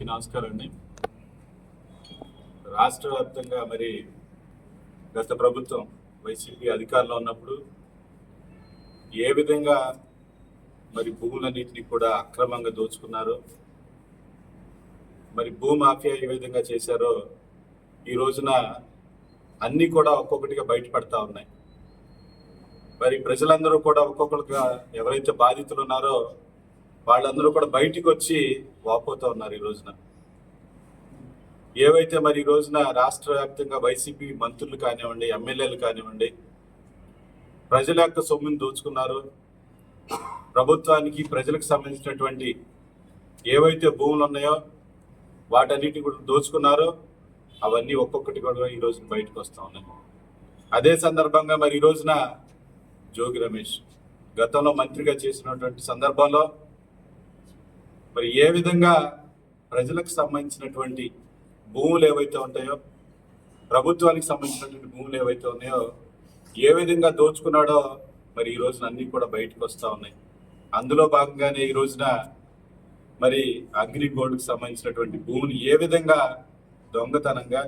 అందరికీ నమస్కారం అండి. రాష్ట్ర వ్యాప్తంగా మరి గత ప్రభుత్వం వైసీపీ అధికారంలో ఉన్నప్పుడు ఏ విధంగా మరి భూములన్నింటినీ కూడా అక్రమంగా దోచుకున్నారో మరి భూ మాఫియా ఏ విధంగా చేశారో ఈ రోజున అన్నీ కూడా ఒక్కొక్కటిగా బయటపడతా ఉన్నాయి. మరి ప్రజలందరూ కూడా ఒక్కొక్కరుగా ఎవరైతే బాధితులు ఉన్నారో వాళ్ళందరూ కూడా బయటికి వచ్చి వాపోతూ ఉన్నారు ఈ రోజున. ఏవైతే మరి ఈ రోజున రాష్ట్ర వ్యాప్తంగా వైసీపీ మంత్రులు కానివ్వండి ఎమ్మెల్యేలు కానివ్వండి ప్రజల యొక్క సొమ్మును దోచుకున్నారు. ప్రభుత్వానికి ప్రజలకు సంబంధించినటువంటి ఏవైతే భూములు ఉన్నాయో వాటన్నిటి కూడా దోచుకున్నారో. అవన్నీ ఒక్కొక్కటి కూడా ఈ రోజున బయటకు వస్తూ ఉన్నాయి. అదే సందర్భంగా మరి ఈ రోజున జోగి రమేష్ గతంలో మంత్రిగా చేసినటువంటి సందర్భంలో మరి ఏ విధంగా ప్రజలకు సంబంధించినటువంటి భూములు ఏవైతే ఉంటాయో ప్రభుత్వానికి సంబంధించినటువంటి భూములు ఏవైతే ఉన్నాయో ఏ విధంగా దోచుకున్నాడో మరి ఈ రోజున అన్ని కూడా బయటకు వస్తూ ఉన్నాయి. అందులో భాగంగానే ఈ రోజున మరి అగ్రి గోల్డ్కి సంబంధించినటువంటి భూమిని ఏ విధంగా దొంగతనంగా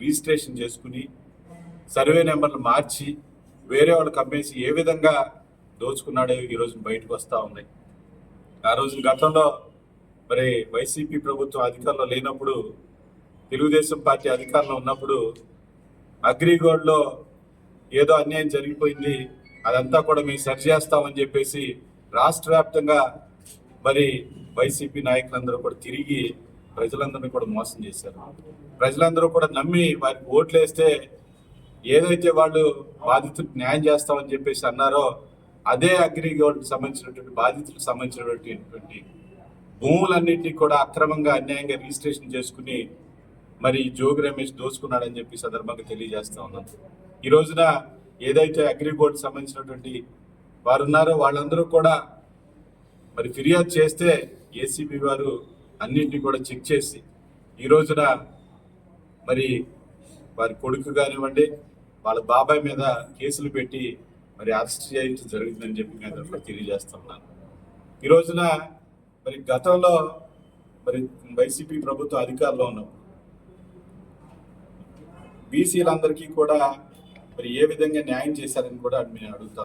రిజిస్ట్రేషన్ చేసుకుని సర్వే నెంబర్లు మార్చి వేరే వాళ్ళకి అమ్మేసి ఏ విధంగా దోచుకున్నాడో ఈ రోజున బయటకు వస్తూ ఉన్నాయి. ఆ రోజు గతంలో మరి వైసీపీ ప్రభుత్వం అధికారంలో లేనప్పుడు తెలుగుదేశం పార్టీ అధికారంలో ఉన్నప్పుడు అగ్రిగోల్డ్లో ఏదో అన్యాయం జరిగిపోయింది అదంతా కూడా మేము సరిచేస్తామని చెప్పేసి రాష్ట్ర వ్యాప్తంగా మరి వైసీపీ నాయకులందరూ కూడా తిరిగి ప్రజలందరినీ కూడా మోసం చేశారు. ప్రజలందరూ కూడా నమ్మి వారికి ఓట్లు వేస్తే ఏదైతే వాళ్ళు బాధితులకు న్యాయం చేస్తామని చెప్పేసి అన్నారో అదే అగ్రిగోల్డ్ సంబంధించినటువంటి బాధితులకు సంబంధించినటువంటి భూములన్నింటినీ కూడా అక్రమంగా అన్యాయంగా రిజిస్ట్రేషన్ చేసుకుని మరి జోగి రమేష్ దోచుకున్నాడని చెప్పి సందర్భంగా తెలియజేస్తా ఉన్నాను ఈ రోజున ఏదైతే అగ్రిబోర్డ్ సంబంధించినటువంటి వారు ఉన్నారో వాళ్ళందరూ కూడా మరి ఫిర్యాదు చేస్తే ఏసీబీ వారు అన్నింటినీ కూడా చెక్ చేసి ఈ రోజున మరి వారి కొడుకు కానివ్వండి వాళ్ళ బాబాయ్ మీద కేసులు పెట్టి మరి అరెస్ట్ చేయించడం జరుగుతుందని చెప్పి నేను తెలియజేస్తున్నాను ఈ రోజున మరి గతంలో మరి వైసీపీ ప్రభుత్వం అధికారంలో ఉన్నప్పుడు బీసీలందరికీ కూడా మరి ఏ విధంగా న్యాయం చేశారని కూడా నేను అడుగుతాను